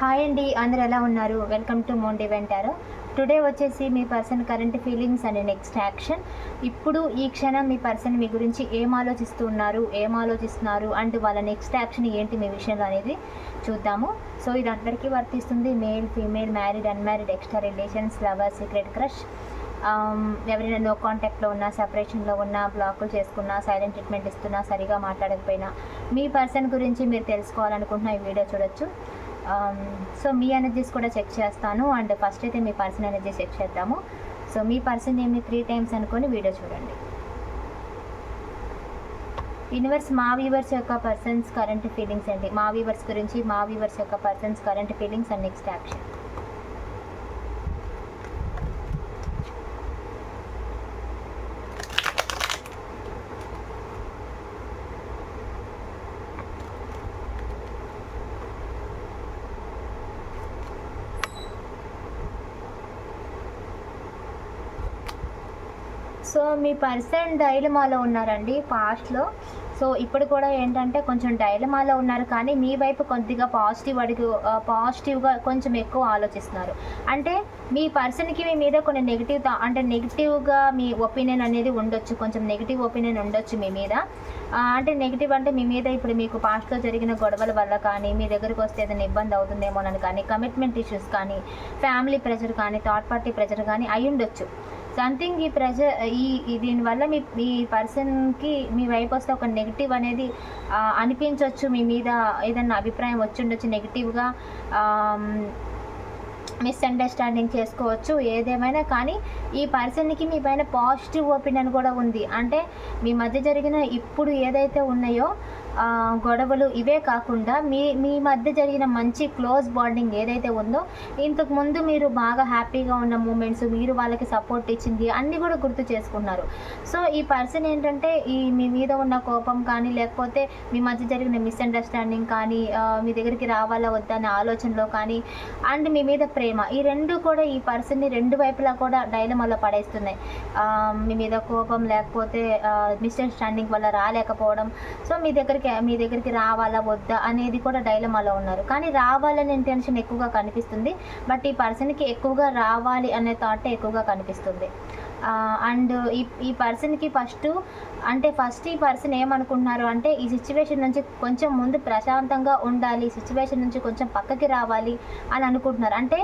Hi అండి అందరు ఎలా ఉన్నారు? వెల్కమ్ టు మోండి వెంటారు టుడే వచ్చేసి మీ person current feelings and next action ఇప్పుడు ఈ క్షణం మీ పర్సన్ మీ గురించి ఏం ఆలోచిస్తున్నారు ఏం ఆలోచిస్తున్నారు అండ్ వాళ్ళ నెక్స్ట్ యాక్షన్ ఏంటి మీ విషయంలో అనేది చూద్దాము. సో ఇది అందరికీ వర్తిస్తుంది. Male female married unmarried extra relations lover secret crush ఎవరైనా నో కాంటాక్ట్లో ఉన్నా సపరేషన్లో ఉన్నా బ్లాకులు చేసుకున్నా సైలెంట్ ట్రీట్మెంట్ ఇస్తున్నా సరిగా మాట్లాడకపోయినా మీ పర్సన్ గురించి మీరు తెలుసుకోవాలనుకుంటున్న ఈ వీడియో చూడొచ్చు. Um, సో మీ ఎనర్జీస్ కూడా చెక్ చేస్తాను అండ్ ఫస్ట్ అయితే మీ పర్సన్ ఎనర్జీ చెక్ చేద్దాము. సో మీ పర్సన్ ఏమి త్రీ టైమ్స్ అనుకొని వీడియో చూడండి. యూనివర్స్ మా వీవర్స్ యొక్క పర్సన్స్ కరెంట్ ఫీలింగ్స్ ఏంటి? మా వీవర్స్ గురించి మా వీవర్స్ యొక్క persons current feelings and next action so me person డైలమాలో ఉన్నారండి పాస్ట్లో. సో ఇప్పుడు కూడా ఏంటంటే కొంచెం డైలమాలో ఉన్నారు కానీ మీ వైపు కొద్దిగా పాజిటివ్ అడుగు పాజిటివ్గా కొంచెం ఎక్కువ ఆలోచిస్తున్నారు. అంటే మీ పర్సన్కి మీ మీద కొన్ని నెగిటివ్ అంటే నెగిటివ్గా మీ ఒపీనియన్ అనేది ఉండొచ్చు కొంచెం నెగిటివ్ ఒపీనియన్ ఉండొచ్చు మీ మీద. అంటే నెగిటివ్ అంటే మీ మీద ఇప్పుడు మీకు పాస్ట్లో జరిగిన గొడవల వల్ల కానీ మీ దగ్గరికి వస్తే ఏదైనా ఇబ్బంది అవుతుందేమోనని కానీ కమిట్మెంట్ ఇష్యూస్ కానీ ఫ్యామిలీ ప్రెషర్ కానీ థర్డ్ పార్టీ ప్రెషర్ కానీ అయి ఉండొచ్చు సంథింగ్ ఈ ప్రెజర్ ఈ దీనివల్ల మీ మీ పర్సన్కి మీ వైపు వస్తే ఒక నెగిటివ్ అనేది అనిపించవచ్చు మీ మీద ఏదన్నా అభిప్రాయం వచ్చి ఉండొచ్చు నెగిటివ్గా మిస్అండర్స్టాండింగ్ చేసుకోవచ్చు ఏదేమైనా. కానీ ఈ పర్సన్కి మీ పైన పాజిటివ్ ఒపీనియన్ కూడా ఉంది. అంటే మీ మధ్య జరిగిన ఇప్పుడు ఏదైతే ఉన్నాయో గొడవలు ఇవే కాకుండా మీ మీ మధ్య జరిగిన మంచి క్లోజ్ బాండింగ్ ఏదైతే ఉందో ఇంతకు ముందు మీరు బాగా హ్యాపీగా ఉన్న మూమెంట్స్ మీరు వాళ్ళకి సపోర్ట్ ఇచ్చింది అన్నీ కూడా గుర్తు చేసుకున్నారు. సో ఈ పర్సన్ ఏంటంటే ఈ మీ మీద ఉన్న కోపం కానీ లేకపోతే మీ మధ్య జరిగిన మిస్అండర్స్టాండింగ్ కానీ మీ దగ్గరికి రావాలా వద్దా అనే ఆలోచనలో కానీ అండ్ మీ మీద ప్రేమ ఈ రెండు కూడా ఈ పర్సన్ని రెండు వైపులా కూడా డైలమాలో పడేస్తున్నాయి. మీ మీద కోపం లేకపోతే మిస్అండర్స్టాండింగ్ వల్ల రాలేకపోవడం. సో మీ దగ్గర దగ్గరికి మీ దగ్గరికి రావాలా వద్దా అనేది కూడా డైలమాలో ఉన్నారు. కానీ రావాలనే ఇంటెన్షన్ ఎక్కువగా కనిపిస్తుంది. బట్ ఈ పర్సన్కి ఎక్కువగా రావాలి అనే థాట్ ఎక్కువగా కనిపిస్తుంది. అండ్ ఈ ఈ పర్సన్కి ఫస్ట్ అంటే ఫస్ట్ ఈ పర్సన్ ఏమనుకుంటున్నారు అంటే ఈ సిచ్యువేషన్ నుంచి కొంచెం ముందు ప్రశాంతంగా ఉండాలి సిచ్యువేషన్ నుంచి కొంచెం పక్కకి రావాలి అని అనుకుంటున్నారు. అంటే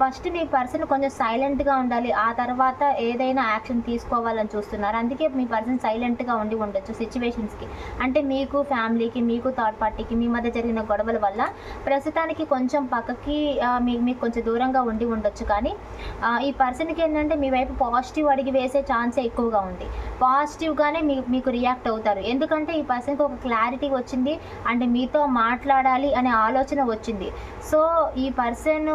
ఫస్ట్ మీ పర్సన్ కొంచెం సైలెంట్గా ఉండాలి ఆ తర్వాత ఏదైనా యాక్షన్ తీసుకోవాలని చూస్తున్నారు. అందుకే మీ పర్సన్ సైలెంట్గా ఉండి ఉండొచ్చు సిచ్యువేషన్స్కి అంటే మీకు ఫ్యామిలీకి మీకు థర్డ్ పార్టీకి మీ మధ్య జరిగిన గొడవల వల్ల ప్రస్తుతానికి కొంచెం పక్కకి మీ మీకు కొంచెం దూరంగా ఉండి ఉండొచ్చు. కానీ ఈ పర్సన్కి ఏంటంటే మీ వైపు పాజిటివ్ అడిగి వేసే ఛాన్సే ఎక్కువగా ఉంది. పాజిటివ్గానే మీ మీకు రియాక్ట్ అవుతారు. ఎందుకంటే ఈ పర్సన్కి ఒక క్లారిటీ వచ్చింది. అంటే మీతో మాట్లాడాలి అనే ఆలోచన వచ్చింది. సో ఈ పర్సన్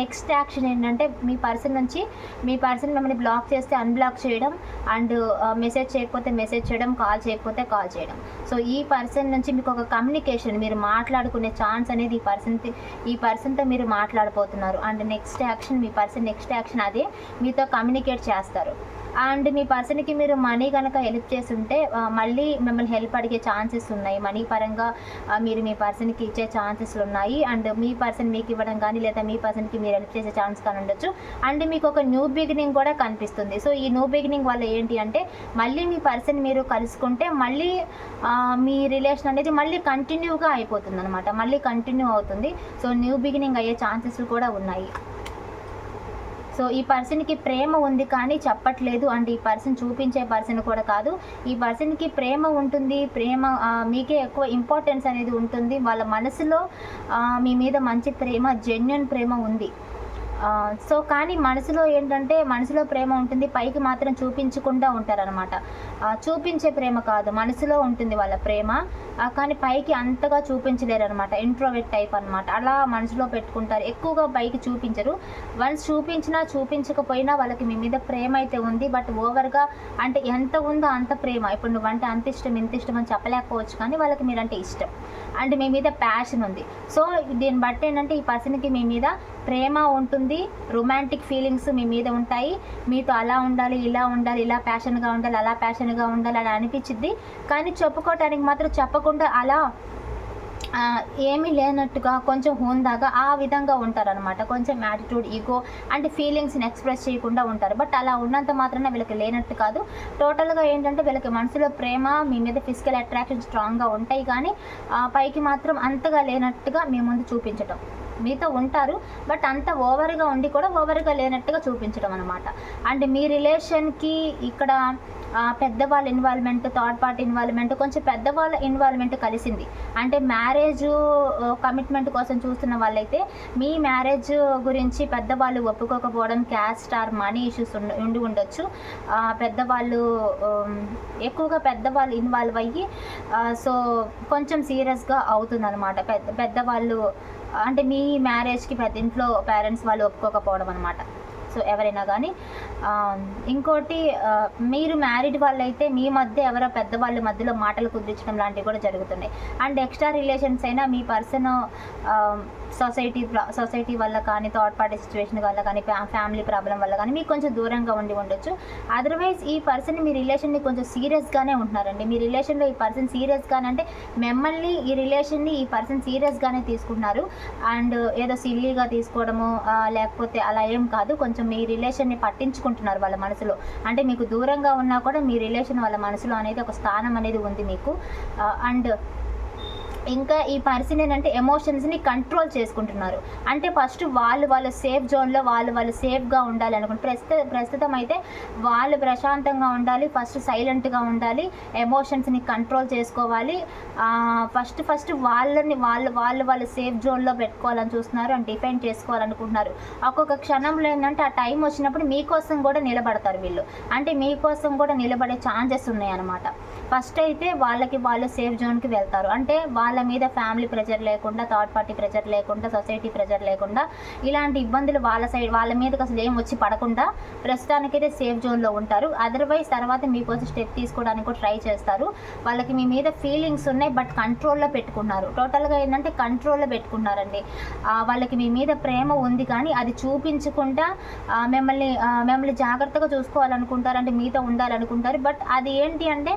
నెక్స్ట్ యాక్షన్ ఏంటంటే మీ పర్సన్ నుంచి మీ పర్సన్ మిమ్మల్ని బ్లాక్ చేస్తే అన్బ్లాక్ చేయడం. అండ్ మెసేజ్ చేయకపోతే మెసేజ్ చేయడం కాల్ చేయకపోతే కాల్ చేయడం. సో ఈ పర్సన్ నుంచి మీకు ఒక కమ్యూనికేషన్ మీరు మాట్లాడుకునే ఛాన్స్ అనేది ఈ పర్సన్ ఈ పర్సన్తో మీరు మాట్లాడబోతున్నారు. అండ్ నెక్స్ట్ యాక్షన్ మీ పర్సన్ నెక్స్ట్ యాక్షన్ అదే. మీతో కమ్యూనికేట్ చేస్తారు. అండ్ మీ పర్సన్కి మీరు మనీ కనుక హెల్ప్ చేస్తుంటే ఉంటే మళ్ళీ మిమ్మల్ని హెల్ప్ అడిగే ఛాన్సెస్ ఉన్నాయి. మనీ పరంగా మీరు మీ పర్సన్కి ఇచ్చే ఛాన్సెస్ ఉన్నాయి. అండ్ మీ పర్సన్ మీకు ఇవ్వడం కానీ లేదా మీ పర్సన్కి మీరు హెల్ప్ చేసే ఛాన్స్ కానీ ఉండొచ్చు. అండ్ మీకు ఒక న్యూ బిగినింగ్ కూడా కనిపిస్తుంది. సో ఈ న్యూ బిగినింగ్ వల్ల ఏంటి అంటే మళ్ళీ మీ పర్సన్ మీరు కలుసుకుంటే మళ్ళీ మీ రిలేషన్ అనేది మళ్ళీ కంటిన్యూగా అయిపోతుంది అనమాట మళ్ళీ కంటిన్యూ అవుతుంది. సో న్యూ బిగినింగ్ అయ్యే ఛాన్సెస్ కూడా ఉన్నాయి. సో ఈ పర్సన్కి ప్రేమ ఉంది కానీ చెప్పట్లేదు. అండ్ ఈ పర్సన్ చూపించే పర్సన్ కూడా కాదు. ఈ పర్సన్కి ప్రేమ ఉంటుంది. ప్రేమ మీకే ఎక్కువ ఇంపార్టెన్స్ అనేది ఉంటుంది. వాళ్ళ మనసులో మీ మీద మంచి ప్రేమ జెన్యున్ ప్రేమ ఉంది. సో కానీ మనసులో ఏంటంటే మనసులో ప్రేమ ఉంటుంది పైకి మాత్రం చూపించకుండా ఉంటారనమాట చూపించే ప్రేమ కాదు మనసులో ఉంటుంది వాళ్ళ ప్రేమ. కానీ పైకి అంతగా చూపించలేరు అనమాట ఇంట్రోవెట్ టైప్ అనమాట అలా మనసులో పెట్టుకుంటారు. ఎక్కువగా పైకి చూపించరు. వన్స్ చూపించినా చూపించకపోయినా వాళ్ళకి మీ మీద ప్రేమ అయితే ఉంది బట్ ఓవర్గా అంటే ఎంత ఉందో అంత ప్రేమ. ఇప్పుడు నువ్వంటే అంత ఇష్టం ఇంత ఇష్టం అని చెప్పలేకపోవచ్చు కానీ వాళ్ళకి మీరంటే ఇష్టం. అంటే మీ మీద ప్యాషన్ ఉంది. సో దీన్ని బట్టి ఏంటంటే ఈ పర్సన్కి మీ మీద ప్రేమ ఉంటుంది రొమాంటిక్ ఫీలింగ్స్ మీ మీద ఉంటాయి. మీతో అలా ఉండాలి ఇలా ఉండాలి ఇలా ప్యాషన్గా ఉండాలి అలా ప్యాషన్గా ఉండాలి అని అనిపించింది కానీ చెప్పుకోవటానికి మాత్రం చెప్పకుండా అలా ఏమీ లేనట్టుగా కొంచెం హోందాగా ఆ విధంగా ఉంటారనమాట కొంచెం యాటిట్యూడ్ ఈగో అంటే ఫీలింగ్స్ని ఎక్స్ప్రెస్ చేయకుండా ఉంటారు. బట్ అలా ఉన్నంత మాత్రమే వీళ్ళకి లేనట్టు కాదు. టోటల్గా ఏంటంటే వీళ్ళకి మనసులో ప్రేమ మీ మీద ఫిజికల్ అట్రాక్షన్ స్ట్రాంగ్గా ఉంటాయి కానీ ఆ, పైకి మాత్రం అంతగా లేనట్టుగా మీ ముందు చూపించటం. మీతో ఉంటారు బట్ అంత ఓవర్గా ఉండి కూడా ఓవర్గా లేనట్టుగా చూపించడం అనమాట అండ్ మీ రిలేషన్కి ఇక్కడ పెద్దవాళ్ళ ఇన్వాల్వ్మెంట్ థర్డ్ పార్టీ ఇన్వాల్వ్మెంట్ కొంచెం పెద్దవాళ్ళ ఇన్వాల్వ్మెంట్ కలిసింది. అంటే మ్యారేజ్ కమిట్మెంట్ కోసం చూస్తున్న వాళ్ళైతే మీ మ్యారేజ్ గురించి పెద్దవాళ్ళు ఒప్పుకోకపోవడం క్యాస్ట్ ఆర్ మనీ ఇష్యూస్ ఉండి ఉండొచ్చు. పెద్దవాళ్ళు ఎక్కువగా పెద్దవాళ్ళు ఇన్వాల్వ్ అయ్యి సో కొంచెం సీరియస్గా అవుతుంది అనమాట పెద్ద పెద్దవాళ్ళు అంటే మీ మ్యారేజ్కి ప్రతి ఇంట్లో పేరెంట్స్ వాళ్ళు ఒప్పుకోకపోవడం అనమాట సో ఎవరైనా కానీ ఇంకోటి మీరు మ్యారీడ్ వాళ్ళైతే మీ మధ్య ఎవరో పెద్దవాళ్ళ మధ్యలో మాటలు కుదిరించడం లాంటివి కూడా జరుగుతున్నాయి. అండ్ ఎక్స్ట్రా రిలేషన్స్ అయినా మీ పర్సన్ సొసైటీ సొసైటీ వల్ల కానీ థర్డ్ పార్టీ సిచ్యువేషన్ వల్ల కానీ ఫ్యామిలీ ప్రాబ్లం వల్ల కానీ మీకు కొంచెం దూరంగా ఉండి ఉండొచ్చు. అదర్వైజ్ ఈ పర్సన్ మీ రిలేషన్ని కొంచెం సీరియస్గానే ఉంటున్నారండి. మీ రిలేషన్లో ఈ పర్సన్ సీరియస్గానే అంటే మిమ్మల్ని ఈ రిలేషన్ని ఈ పర్సన్ సీరియస్గానే తీసుకుంటున్నారు. అండ్ ఏదో సిల్లీగా తీసుకోవడము లేకపోతే అలా ఏం కాదు. కొంచెం మీ రిలేషన్ని పట్టించుకుంటున్నారు వాళ్ళ మనసులో. అంటే మీకు దూరంగా ఉన్నా కూడా మీ రిలేషన్ వాళ్ళ మనసులో అనేది ఒక స్థానం అనేది ఉంది మీకు. అండ్ ఇంకా ఈ పర్సన్ ఏంటంటే ఎమోషన్స్ని కంట్రోల్ చేసుకుంటున్నారు. అంటే ఫస్ట్ వాళ్ళు వాళ్ళ సేఫ్ జోన్లో వాళ్ళు వాళ్ళు సేఫ్గా ఉండాలి అనుకుంటే ప్రస్తుత ప్రస్తుతం అయితే వాళ్ళు ప్రశాంతంగా ఉండాలి ఫస్ట్ సైలెంట్గా ఉండాలి ఎమోషన్స్ని కంట్రోల్ చేసుకోవాలి. ఫస్ట్ ఫస్ట్ వాళ్ళని వాళ్ళు వాళ్ళు వాళ్ళ సేఫ్ జోన్లో పెట్టుకోవాలని చూస్తున్నారు అండ్ డిఫెండ్ చేసుకోవాలనుకుంటున్నారు. ఒక్కొక్క క్షణంలో ఏంటంటే ఆ టైం వచ్చినప్పుడు మీకోసం కూడా నిలబడతారు వీళ్ళు. అంటే మీకోసం కూడా నిలబడే ఛాన్సెస్ ఉన్నాయి అనమాట ఫస్ట్ అయితే వాళ్ళకి వాళ్ళు సేఫ్ జోన్కి వెళ్తారు. అంటే వాళ్ళ మీద ఫ్యామిలీ ప్రెజర్ లేకుండా థర్డ్ పార్టీ ప్రెజర్ లేకుండా సొసైటీ ప్రెజర్ లేకుండా ఇలాంటి ఇబ్బందులు వాళ్ళ సైడ్ వాళ్ళ మీదకి అసలు ఏం వచ్చి పడకుండా ప్రస్తుతానికైతే సేఫ్ జోన్లో ఉంటారు. అదర్వైజ్ తర్వాత మీకోసం స్టెప్ తీసుకోవడానికి కూడా ట్రై చేస్తారు. వాళ్ళకి మీ మీద ఫీలింగ్స్ ఉన్నాయి బట్ కంట్రోల్లో పెట్టుకున్నారు. టోటల్గా ఏంటంటే కంట్రోల్లో పెట్టుకున్నారండి. వాళ్ళకి మీ మీద ప్రేమ ఉంది కానీ అది చూపించకుండా మిమ్మల్ని మిమ్మల్ని జాగ్రత్తగా చూసుకోవాలనుకుంటారు అంటే మీతో ఉండాలనుకుంటారు. బట్ అది ఏంటి అంటే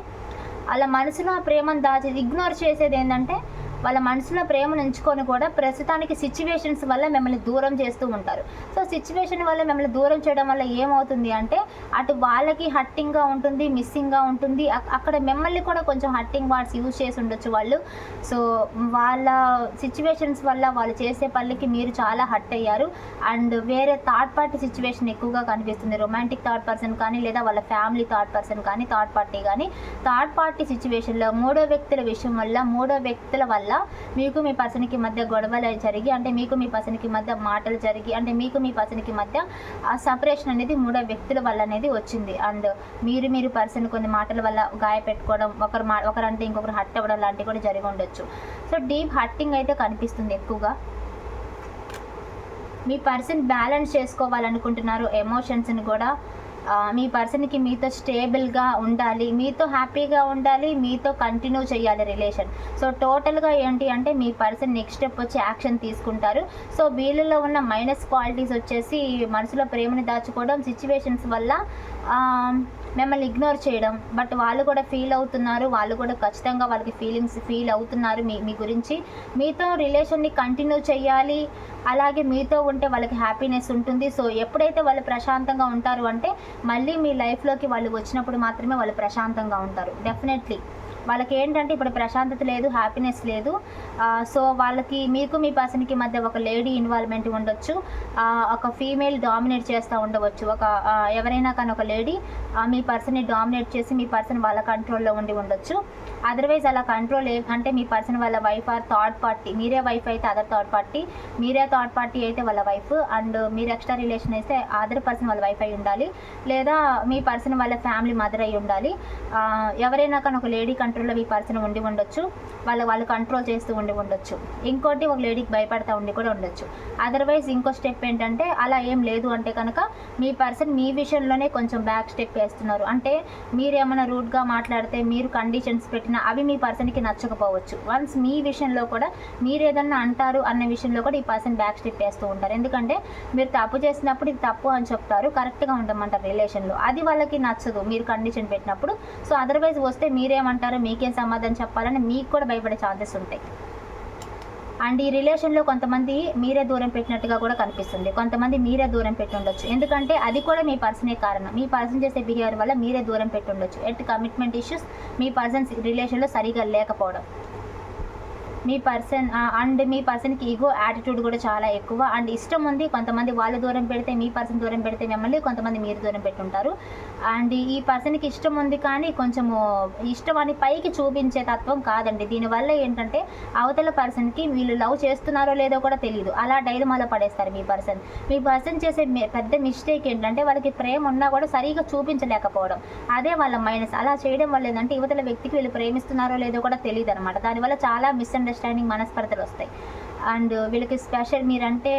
అలా మనసులో ఆ ప్రేమను దాచి ఇగ్నోర్ చేసేది ఏంటంటే వాళ్ళ మనసులో ప్రేమను ఉంచుకొని కూడా ప్రస్తుతానికి సిచ్యువేషన్స్ వల్ల మిమ్మల్ని దూరం చేస్తూ ఉంటారు. సో సిచ్యువేషన్ వల్ల మిమ్మల్ని దూరం చేయడం వల్ల ఏమవుతుంది అంటే అటు వాళ్ళకి హట్టింగ్గా ఉంటుంది మిస్సింగ్గా ఉంటుంది. అక్కడ మిమ్మల్ని కూడా కొంచెం హట్టింగ్ వర్డ్స్ యూజ్ చేసి ఉండొచ్చు వాళ్ళు. సో వాళ్ళ సిచ్యువేషన్స్ వల్ల వాళ్ళు చేసే పనులకి మీరు చాలా హట్ అయ్యారు. అండ్ వేరే థర్డ్ పార్టీ సిచ్యువేషన్ ఎక్కువగా కనిపిస్తుంది. రొమాంటిక్ థర్డ్ పర్సన్ కానీ లేదా వాళ్ళ ఫ్యామిలీ థర్డ్ పర్సన్ కానీ థర్డ్ పార్టీ కానీ థర్డ్ పార్టీ సిచ్యువేషన్లో మూడో వ్యక్తుల విషయం వల్ల మూడో వ్యక్తుల వల్ల మీకు మీ పర్సన్కి మధ్య గొడవలు జరిగి అంటే మీకు మీ పర్సన్కి మధ్య మాటలు జరిగి అంటే మీకు మీ పర్సన్కి మధ్య ఆ సపరేషన్ అనేది మూడో వ్యక్తుల వల్ల అనేది వచ్చింది. అండ్ మీరు మీరు పర్సన్ కొన్ని మాటల వల్ల గాయపెట్టుకోవడం ఒకరు మా ఒకరంటే ఇంకొకరు హర్ట్ అవ్వడం లాంటివి కూడా జరిగి ఉండొచ్చు. సో డీప్ హట్టింగ్ అయితే కనిపిస్తుంది ఎక్కువగా. మీ పర్సన్ బ్యాలెన్స్ చేసుకోవాలనుకుంటున్నారు ఎమోషన్స్ని కూడా మీ పర్సన్కి మీతో స్టేబుల్గా ఉండాలి మీతో హ్యాపీగా ఉండాలి మీతో కంటిన్యూ చేయాలి రిలేషన్. సో టోటల్గా ఏంటి అంటే మీ పర్సన్ నెక్స్ట్ స్టెప్ వచ్చి యాక్షన్ తీసుకుంటారు. సో వీళ్ళలో ఉన్న మైనస్ క్వాలిటీస్ వచ్చేసి మనసులో ప్రేమని దాచుకోవడం సిచ్యువేషన్స్ వల్ల మిమ్మల్ని ఇగ్నోర్ చేయడం బట్ వాళ్ళు కూడా ఫీల్ అవుతున్నారు వాళ్ళు కూడా ఖచ్చితంగా వాళ్ళకి ఫీలింగ్స్ ఫీల్ అవుతున్నారు మీ మీ గురించి. మీతో రిలేషన్ని కంటిన్యూ చేయాలి అలాగే మీతో ఉంటే వాళ్ళకి హ్యాపీనెస్ ఉంటుంది. సో ఎప్పుడైతే వాళ్ళు ప్రశాంతంగా ఉంటారు అంటే మళ్ళీ మీ లైఫ్లోకి వాళ్ళు వచ్చినప్పుడు మాత్రమే వాళ్ళు ప్రశాంతంగా ఉంటారు. డెఫినెట్లీ. వాళ్ళకి ఏంటంటే ఇప్పుడు ప్రశాంతత లేదు హ్యాపీనెస్ లేదు. సో వాళ్ళకి మీకు మీ పర్సన్కి మధ్య ఒక లేడీ ఇన్వాల్వ్మెంట్ ఉండొచ్చు. ఒక ఫీమేల్ డామినేట్ చేస్తూ ఉండవచ్చు. ఒక ఎవరైనా కానీ ఒక లేడీ మీ పర్సన్ని డామినేట్ చేసి మీ పర్సన్ వాళ్ళ కంట్రోల్లో ఉండి ఉండొచ్చు. అదర్వైజ్ అలా కంట్రోల్ అంటే మీ పర్సన్ వాళ్ళ వైఫ్ ఆర్ థర్డ్ పార్టీ మీరే వైఫ్ అయితే అదర్ థర్డ్ పార్టీ మీరే థర్డ్ పార్టీ అయితే వాళ్ళ వైఫ్ అండ్ మీరు ఎక్స్ట్రా రిలేషన్ అయితే అదర్ పర్సన్ వాళ్ళ వైఫ్ అయి ఉండాలి. లేదా మీ పర్సన్ వాళ్ళ ఫ్యామిలీ మదర్ అయి ఉండాలి. ఎవరైనా కానీ ఒక లేడీ కంట్రోల్లో మీ పర్సన్ ఉండి ఉండొచ్చు. వాళ్ళ వాళ్ళు కంట్రోల్ చేస్తూ ఉండి ఉండొచ్చు. ఇంకోటి ఒక లేడీకి భయపడతా ఉండి కూడా ఉండొచ్చు. అదర్వైజ్ ఇంకో స్టెప్ ఏంటంటే అలా ఏం లేదు అంటే కనుక మీ పర్సన్ మీ విషయంలోనే కొంచెం బ్యాక్ స్టెప్ వేస్తున్నారు. అంటే మీరు ఏమైనా రూట్గా మాట్లాడితే మీరు కండిషన్స్ పెట్టి పెట్టినా అవి మీ పర్సన్కి నచ్చకపోవచ్చు. వన్స్ మీ విషయంలో కూడా మీరు ఏదన్నా అంటారు అన్న విషయంలో కూడా ఈ పర్సన్ బ్యాక్ స్టెప్ వేస్తూ ఉంటారు. ఎందుకంటే మీరు తప్పు చేసినప్పుడు ఇది తప్పు అని చెప్తారు కరెక్ట్గా ఉండమంటారు రిలేషన్లో. అది వాళ్ళకి నచ్చదు మీరు కండిషన్ పెట్టినప్పుడు. సో అదర్వైజ్ వస్తే మీరేమంటారు మీకేం సమాధానం చెప్పాలని మీకు కూడా భయపడే ఛాన్సెస్ ఉంటాయి. అండ్ ఈ రిలేషన్లో కొంతమంది మీరే దూరం పెట్టినట్టుగా కూడా కనిపిస్తుంది. కొంతమంది మీరే దూరం పెట్టి ఉండొచ్చు ఎందుకంటే అది కూడా మీ పర్సనే కారణం. మీ పర్సన్ చేసే బిహేవియర్ వల్ల మీరే దూరం పెట్టి ఉండొచ్చు ఎట్ కమిట్మెంట్ ఇష్యూస్ మీ పర్సన్ రిలేషన్లో సరిగా లేకపోవడం. మీ పర్సన్ అండ్ మీ పర్సన్కి ఈగో యాటిట్యూడ్ కూడా చాలా ఎక్కువ. అండ్ ఇష్టం ఉంది కొంతమంది వాళ్ళు దూరం పెడితే మీ పర్సన్ దూరం పెడితే మిమ్మల్ని కొంతమంది మీరు దూరం పెట్టుంటారు. అండ్ ఈ పర్సన్కి ఇష్టం ఉంది కానీ కొంచెము ఇష్టం అని పైకి చూపించే తత్వం కాదండి. దీనివల్ల ఏంటంటే అవతల పర్సన్కి వీళ్ళు లవ్ చేస్తున్నారో లేదో కూడా తెలియదు అలా డైలమాలో పడేస్తారు మీ పర్సన్ మీ పర్సన్ చేసే పెద్ద మిస్టేక్ ఏంటంటే వాళ్ళకి ప్రేమ ఉన్నా కూడా సరిగా చూపించలేకపోవడం. అదే వాళ్ళ మైనస్ అలా చేయడం వల్ల ఏంటంటే యువతల వ్యక్తికి వీళ్ళు ప్రేమిస్తున్నారో లేదో కూడా తెలియదు అనమాట దానివల్ల చాలా మిస్అండర్స్టాండింగ్ మనస్పర్ధలు వస్తాయి. అండ్ వీళ్ళకి స్పెషల్ మీరంటే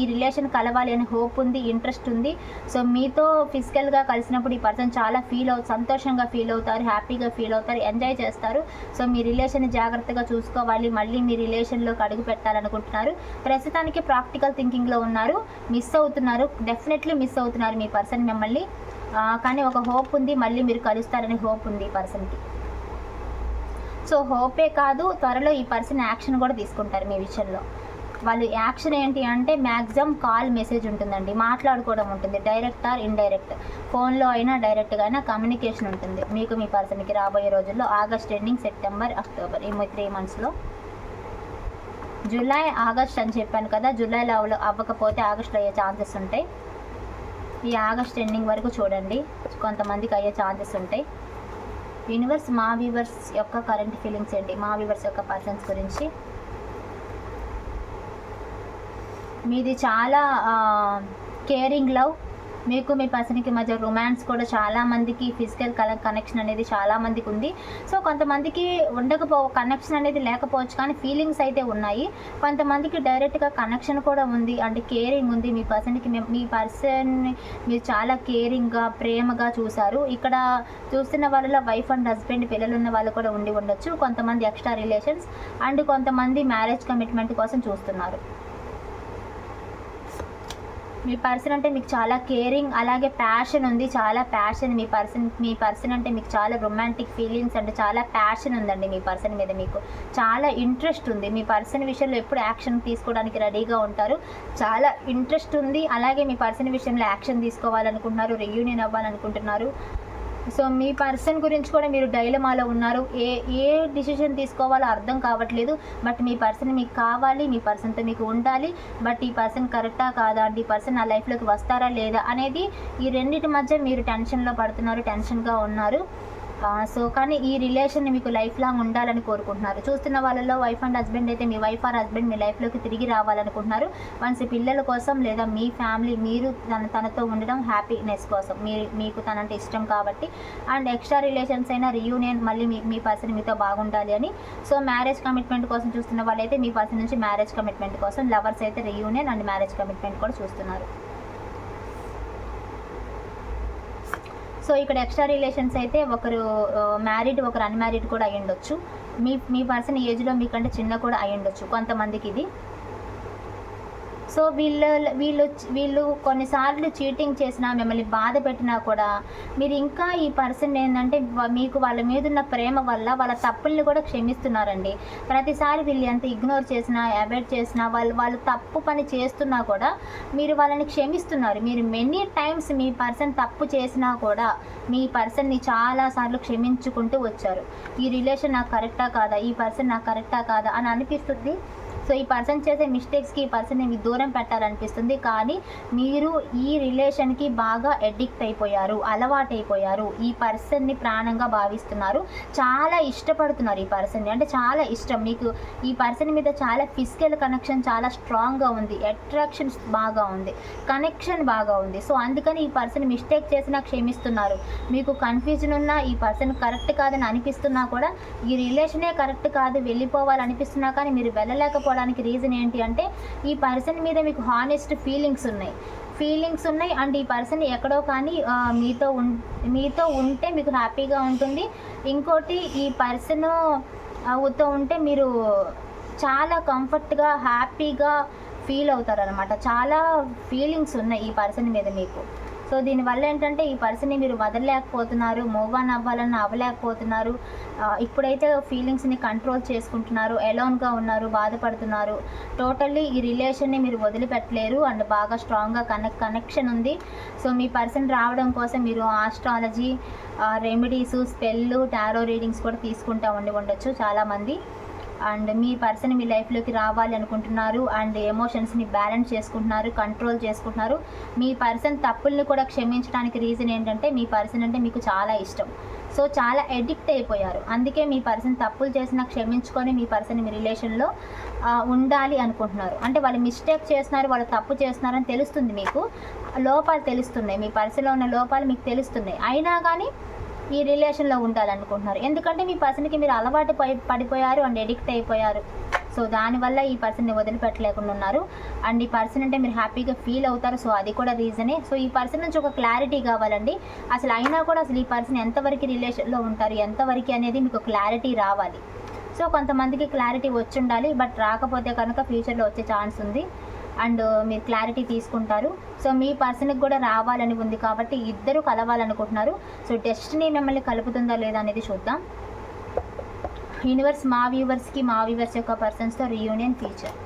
ఈ రిలేషన్ కలవాలి అనే హోప్ ఉంది ఇంట్రెస్ట్ ఉంది. సో మీతో ఫిజికల్గా కలిసినప్పుడు ఈ పర్సన్ చాలా ఫీల్ అవు సంతోషంగా ఫీల్ అవుతారు హ్యాపీగా ఫీల్ అవుతారు ఎంజాయ్ చేస్తారు. సో మీ రిలేషన్ జాగ్రత్తగా చూసుకోవాలి మళ్ళీ మీ రిలేషన్లోకి అడుగు పెట్టాలనుకుంటున్నారు. ప్రస్తుతానికి ప్రాక్టికల్ థింకింగ్లో ఉన్నారు మిస్ అవుతున్నారు డెఫినెట్లీ మిస్ అవుతున్నారు మీ పర్సన్ మిమ్మల్ని. కానీ ఒక హోప్ ఉంది మళ్ళీ మీరు కలుస్తారనే హోప్ ఉంది ఈ పర్సన్కి సో హోపే కాదు త్వరలో ఈ పర్సన్ యాక్షన్ కూడా తీసుకుంటారు మీ విషయంలో. వాళ్ళు యాక్షన్ ఏంటి అంటే మ్యాక్సిమం కాల్ మెసేజ్ ఉంటుందండి మాట్లాడుకోవడం ఉంటుంది డైరెక్ట్ ఆర్ ఇండైరెక్ట్. ఫోన్లో అయినా డైరెక్ట్గా అయినా కమ్యూనికేషన్ ఉంటుంది. మీకు మీ పర్సన్కి రాబోయే రోజుల్లో ఆగస్ట్ ఎండింగ్ సెప్టెంబర్ అక్టోబర్ ఈ త్రీ మంత్స్లో జూలై ఆగస్ట్ అని చెప్పాను కదా జూలైలో అవ్వ అవ్వకపోతే ఆగస్ట్లో అయ్యే ఛాన్సెస్ ఉంటాయి. ఈ ఆగస్ట్ ఎండింగ్ వరకు చూడండి కొంతమందికి అయ్యే ఛాన్సెస్ ఉంటాయి. యూనివర్స్ మా వ్యూవర్స్ యొక్క కరెంట్ ఫీలింగ్స్ ఏంటి? మా వ్యూవర్స్ యొక్క పర్సన్స్ గురించి. మీది చాలా కేరింగ్ లవ్ మీకు మీ పర్సన్కి మధ్య రొమాన్స్ కూడా చాలామందికి ఫిజికల్ కల కనెక్షన్ అనేది చాలామందికి ఉంది. సో కొంతమందికి ఉండకపో కనెక్షన్ అనేది లేకపోవచ్చు కానీ ఫీలింగ్స్ అయితే ఉన్నాయి. కొంతమందికి డైరెక్ట్గా కనెక్షన్ కూడా ఉంది. అంటే కేరింగ్ ఉంది. మీ పర్సన్కి మీ- మీ పర్సన్ మీరు చాలా కేరింగ్గా ప్రేమగా చూశారు. ఇక్కడ చూస్తున్న వాళ్ళలో వైఫ్ అండ్ హస్బెండ్ పిల్లలు ఉన్న వాళ్ళు కూడా ఉండి ఉండొచ్చు. కొంతమంది ఎక్స్ట్రా రిలేషన్స్ అండ్ కొంతమంది మ్యారేజ్ కమిట్మెంట్ కోసం చూస్తున్నారు. మీ పర్సన్ అంటే మీకు చాలా కేరింగ్ అలాగే ప్యాషన్ ఉంది చాలా ప్యాషన్ మీ పర్సన్ మీ పర్సన్ అంటే మీకు చాలా రొమాంటిక్ ఫీలింగ్స్ అంటే చాలా ప్యాషన్ ఉందండి మీ పర్సన్ మీద మీకు. చాలా ఇంట్రెస్ట్ ఉంది. మీ పర్సన్ విషయంలో ఎప్పుడు యాక్షన్ తీసుకోవడానికి రెడీగా ఉంటారు. చాలా ఇంట్రెస్ట్ ఉంది. అలాగే మీ పర్సన్ విషయంలో యాక్షన్ తీసుకోవాలనుకుంటున్నారు రియూనియన్ అవ్వాలనుకుంటున్నారు. సో మీ పర్సన్ గురించి కూడా మీరు డైలమాలో ఉన్నారు. ఏ ఏ డిసిషన్ తీసుకోవాలో అర్థం కావట్లేదు. బట్ మీ పర్సన్ మీకు కావాలి మీ పర్సన్తో మీకు ఉండాలి. బట్ ఈ పర్సన్ కరెక్టా కాదా? అంటే ఈ పర్సన్ నా లైఫ్లోకి వస్తారా లేదా? అనేది ఈ రెండింటి మధ్య మీరు టెన్షన్లో పడుతున్నారు టెన్షన్గా ఉన్నారు. సో కానీ ఈ రిలేషన్ మీకు లైఫ్ లాంగ్ ఉండాలని కోరుకుంటున్నారు. చూస్తున్న వాళ్ళలో వైఫ్ అండ్ హస్బెండ్ అయితే మీ వైఫ్ ఆర్ హస్బెండ్ మీ లైఫ్లోకి తిరిగి రావాలనుకుంటున్నారు. వన్స్ పిల్లల కోసం లేదా మీ ఫ్యామిలీ మీరు తన తనతో ఉండడం హ్యాపీనెస్ కోసం. మీరు మీకు తనంటే ఇష్టం కాబట్టి. అండ్ ఎక్స్ట్రా రిలేషన్స్ అయినా రియూనియన్ మళ్ళీ మీ మీ పర్సన్ మీతో బాగుండాలి అని. సో మ్యారేజ్ కమిట్మెంట్ కోసం చూస్తున్న వాళ్ళైతే మీ పర్సన్ నుంచి మ్యారేజ్ కమిట్మెంట్ కోసం. లవర్స్ అయితే రియూనియన్ అండ్ మ్యారేజ్ కమిట్మెంట్ కూడా చూస్తున్నారు. సో ఇక్కడ ఎక్స్ట్రా రిలేషన్స్ అయితే ఒకరు మ్యారీడ్ ఒకరు అన్మ్యారీడ్ కూడా అయ్యుండొచ్చు. మీ మీ పర్సన్ ఏజ్లో మీకంటే చిన్న కూడా అయ్యుండొచ్చు కొంతమందికి ఇది. సో వీళ్ళు వీళ్ళు వీళ్ళు కొన్నిసార్లు చీటింగ్ చేసినా మిమ్మల్ని బాధ పెట్టినా కూడా మీరు ఇంకా ఈ పర్సన్ ఏంటంటే మీకు వాళ్ళ మీద ఉన్న ప్రేమ వల్ల వాళ్ళ తప్పుల్ని కూడా క్షమిస్తున్నారండి. ప్రతిసారి వీళ్ళు ఎంత ఇగ్నోర్ చేసినా అవాయిడ్ చేసినా వాళ్ళు వాళ్ళు తప్పు పని చేస్తున్నా కూడా మీరు వాళ్ళని క్షమిస్తున్నారు. మీరు మెనీ టైమ్స్ మీ పర్సన్ తప్పు చేసినా కూడా మీ పర్సన్ని చాలాసార్లు క్షమించుకుంటూ వచ్చారు. ఈ రిలేషన్ నాకు కరెక్టా కాదా? ఈ పర్సన్ నాకు కరెక్టా కాదా? అని అనిపిస్తుంది. సో ఈ పర్సన్ చేసే మిస్టేక్స్కి ఈ పర్సన్ మీకు దూరం పెట్టాలనిపిస్తుంది. కానీ మీరు ఈ రిలేషన్కి బాగా ఎడిక్ట్ అయిపోయారు అలవాటైపోయారు. ఈ పర్సన్ని ప్రాణంగా భావిస్తున్నారు. చాలా ఇష్టపడుతున్నారు ఈ పర్సన్ని అంటే చాలా ఇష్టం. మీకు ఈ పర్సన్ మీద చాలా ఫిజికల్ కనెక్షన్ చాలా స్ట్రాంగ్గా ఉంది. అట్రాక్షన్స్ బాగా ఉంది. కనెక్షన్ బాగా ఉంది. సో అందుకని ఈ పర్సన్ మిస్టేక్ చేసినా క్షమిస్తున్నారు. మీకు కన్ఫ్యూజన్ ఉన్నా ఈ పర్సన్ కరెక్ట్ కాదని అనిపిస్తున్నా కూడా ఈ రిలేషనే కరెక్ట్ కాదు వెళ్ళిపోవాలనిపిస్తున్నా కానీ మీరు వెళ్ళలేకపోవడానికి రీజన్ ఏంటి అంటే ఈ పర్సన్ మీద మీకు హానెస్ట్ ఫీలింగ్స్ ఉన్నాయి. ఫీలింగ్స్ ఉన్నాయి అండ్ ఈ పర్సన్ ఎక్కడో కానీ మీతో ఉం మీతో ఉంటే మీకు హ్యాపీగా ఉంటుంది. ఇంకోటి ఈ పర్సన్తో ఉంటే మీరు చాలా కంఫర్ట్గా హ్యాపీగా ఫీల్ అవుతారు అనమాట చాలా ఫీలింగ్స్ ఉన్నాయి ఈ పర్సన్ మీద మీకు. సో దీనివల్ల ఏంటంటే ఈ పర్సన్ని మీరు వదలలేకపోతున్నారు మూవ్ ఆన్ అవ్వాలని అవ్వలేకపోతున్నారు. ఇప్పుడైతే ఫీలింగ్స్ని కంట్రోల్ చేసుకుంటున్నారు ఎలోన్గా ఉన్నారు బాధపడుతున్నారు. టోటల్లీ ఈ రిలేషన్ని మీరు వదిలిపెట్టలేరు అండ్ బాగా స్ట్రాంగ్గా కనెక్ట్ కనెక్షన్ ఉంది. సో మీ పర్సన్ రావడం కోసం మీరు ఆస్ట్రాలజీ రెమెడీస్ స్పెల్లు టారో రీడింగ్స్ కూడా తీసుకుంటా ఉండి ఉండొచ్చు. చాలామంది అండ్ మీ పర్సన్ మీ లైఫ్లోకి రావాలి అనుకుంటున్నారు అండ్ ఎమోషన్స్ని బ్యాలెన్స్ చేసుకుంటున్నారు కంట్రోల్ చేసుకుంటున్నారు. మీ పర్సన్ తప్పుల్ని కూడా క్షమించడానికి రీజన్ ఏంటంటే మీ పర్సన్ అంటే మీకు చాలా ఇష్టం. సో చాలా ఎడిక్ట్ అయిపోయారు. అందుకే మీ పర్సన్ తప్పులు చేసినా క్షమించుకొని మీ పర్సన్ మీ రిలేషన్లో ఉండాలి అనుకుంటున్నారు. అంటే వాళ్ళు మిస్టేక్ చేస్తున్నారు వాళ్ళు తప్పు చేస్తున్నారని తెలుస్తుంది మీకు. లోపాలు తెలుస్తున్నాయి. మీ పర్సన్లో ఉన్న లోపాలు మీకు తెలుస్తున్నాయి. అయినా కానీ ఈ రిలేషన్లో ఉండాలనుకుంటున్నారు. ఎందుకంటే మీ పర్సన్కి మీరు అలవాటు పై- పడిపోయారు అండ్ ఎడిక్ట్ అయిపోయారు. సో దానివల్ల ఈ పర్సన్ని వదిలిపెట్టలేకుండా ఉన్నారు. అండ్ ఈ పర్సన్ అంటే మీరు హ్యాపీగా ఫీల్ అవుతారు. సో అది కూడా రీజనే సో ఈ పర్సన్ నుంచి ఒక క్లారిటీ కావాలండి. అసలు అయినా కూడా అసలు ఈ పర్సన్ ఎంతవరకు రిలేషన్లో ఉంటారు ఎంతవరకు అనేది మీకు క్లారిటీ రావాలి. సో కొంతమందికి క్లారిటీ వచ్చి ఉండాలి. బట్ రాకపోతే కనుక ఫ్యూచర్లో వచ్చే ఛాన్స్ ఉంది. అండ్ మీరు క్లారిటీ తీసుకుంటారు. సో మీ పర్సన్కి కూడా రావాలని ఉంది కాబట్టి ఇద్దరు కలవాలనుకుంటున్నారు. సో డెస్టినీ మిమ్మల్ని కలుపుతుందా లేదా అనేది చూద్దాం. యూనివర్స్ మా వ్యూవర్స్కి మా వ్యూవర్స్ యొక్క పర్సన్స్తో రీయూనియన్ ఫీచర్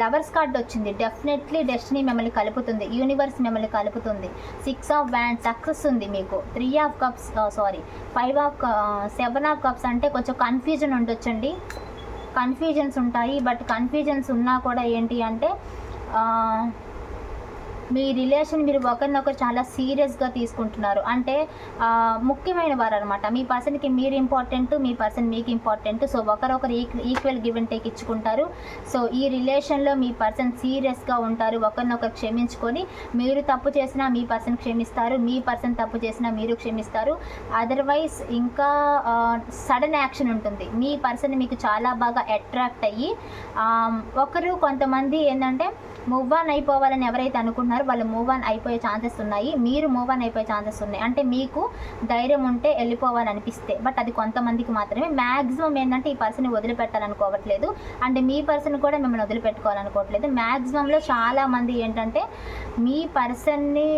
లవర్స్ కార్డ్ వచ్చింది. డెఫినెట్లీ డెస్టినీ మిమ్మల్ని కలుపుతుంది. యూనివర్స్ మిమ్మల్ని కలుపుతుంది. సిక్స్ ఆఫ్ బ్యాండ్ సక్సెస్ ఉంది మీకు. Three of cups sorry five of seven of cups అంటే కొంచెం కన్ఫ్యూజన్ ఉండొచ్చండి. కన్ఫ్యూజన్స్ ఉంటాయి బట్ కన్ఫ్యూజన్స్ ఉన్నా కూడా ఏంటి అంటే మీ రిలేషన్ మీరు ఒకరినొకరు చాలా సీరియస్గా తీసుకుంటున్నారు. అంటే ముఖ్యమైన వారు అనమాట మీ పర్సన్కి మీరు ఇంపార్టెంట్ మీ పర్సన్ మీకు ఇంపార్టెంట్. సో ఒకరొకరు ఈక్వల్ గివ్ అండ్ టేక్ ఇచ్చుకుంటారు. సో ఈ రిలేషన్లో మీ పర్సన్ సీరియస్గా ఉంటారు. ఒకరినొకరు క్షమించుకొని మీరు తప్పు చేసినా మీ పర్సన్ క్షమిస్తారు. మీ పర్సన్ తప్పు చేసినా మీరు క్షమిస్తారు. అదర్వైజ్ ఇంకా సడన్ యాక్షన్ ఉంటుంది. మీ పర్సన్ మీకు చాలా బాగా అట్రాక్ట్ అయ్యి ఒకరు కొంతమంది ఏంటంటే మూవ్ ఆన్ అయిపోవాలని ఎవరైతే అనుకుంటున్నారో వాళ్ళు మూవ్ ఆన్ అయిపోయే ఛాన్సెస్ ఉన్నాయి. మీరు మూవ్ ఆన్ అయిపోయే ఛాన్సెస్ ఉన్నాయి. అంటే మీకు ధైర్యం ఉంటే వెళ్ళిపోవాలనిపిస్తే బట్ అది కొంతమందికి మాత్రమే. మ్యాక్సిమం ఏంటంటే ఈ పర్సన్ వదిలిపెట్టాలనుకోవట్లేదు. అండ్ మీ పర్సన్ కూడా మిమ్మల్ని వదిలిపెట్టుకోవాలనుకోవట్లేదు. మ్యాక్సిమంలో చాలామంది ఏంటంటే మీ పర్సన్ని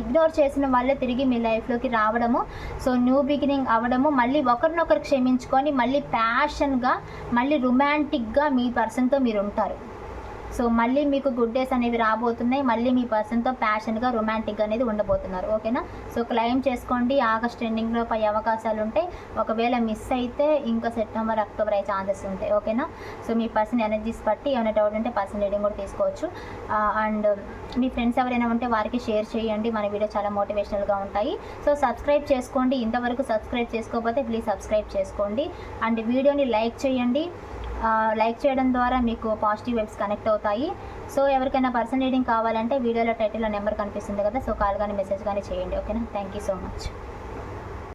ఇగ్నోర్ చేసిన వాళ్ళే తిరిగి మీ లైఫ్లోకి రావడము. సో న్యూ బిగినింగ్ అవ్వడము మళ్ళీ ఒకరినొకరు క్షమించుకొని మళ్ళీ ప్యాషన్గా మళ్ళీ రొమాంటిక్గా మీ పర్సన్తో మీరు ఉంటారు. సో మళ్ళీ మీకు గుడ్ డేస్ అనేవి రాబోతున్నాయి. మళ్ళీ మీ పర్సన్తో ప్యాషన్గా రొమాంటిక్గా అనేది ఉండబోతున్నారు. ఓకేనా సో క్లెయిమ్ చేసుకోండి. ఆగస్ట్ ఎండింగ్లో పై అవకాశాలు ఉంటాయి. ఒకవేళ మిస్ అయితే ఇంకా సెప్టెంబర్ అక్టోబర్ అయ్యే ఛాన్సెస్ ఉంటాయి. ఓకేనా సో మీ పర్సన్ ఎనర్జీస్ బట్టి ఏమైనా డౌట్ ఉంటే పర్సన్ రీడింగ్ కూడా తీసుకోవచ్చు. అండ్ మీ ఫ్రెండ్స్ ఎవరైనా ఉంటే వారికి షేర్ చేయండి. మన వీడియో చాలా మోటివేషనల్గా ఉంటాయి. సో సబ్స్క్రైబ్ చేసుకోండి. ఇంతవరకు సబ్స్క్రైబ్ చేసుకోకపోతే ప్లీజ్ సబ్స్క్రైబ్ చేసుకోండి. అండ్ వీడియోని లైక్ చేయండి. లైక్ చేయడం ద్వారా మీకు పాజిటివ్ వైబ్స్ కనెక్ట్ అవుతాయి. సో ఎవరికైనా పర్సన్ రీడింగ్ కావాలంటే వీడియోలో టైటిల్లో నెంబర్ కనిపిస్తుంది కదా సో కాల్ కానీ మెసేజ్ కానీ చేయండి ఓకేనా? Thank you so much.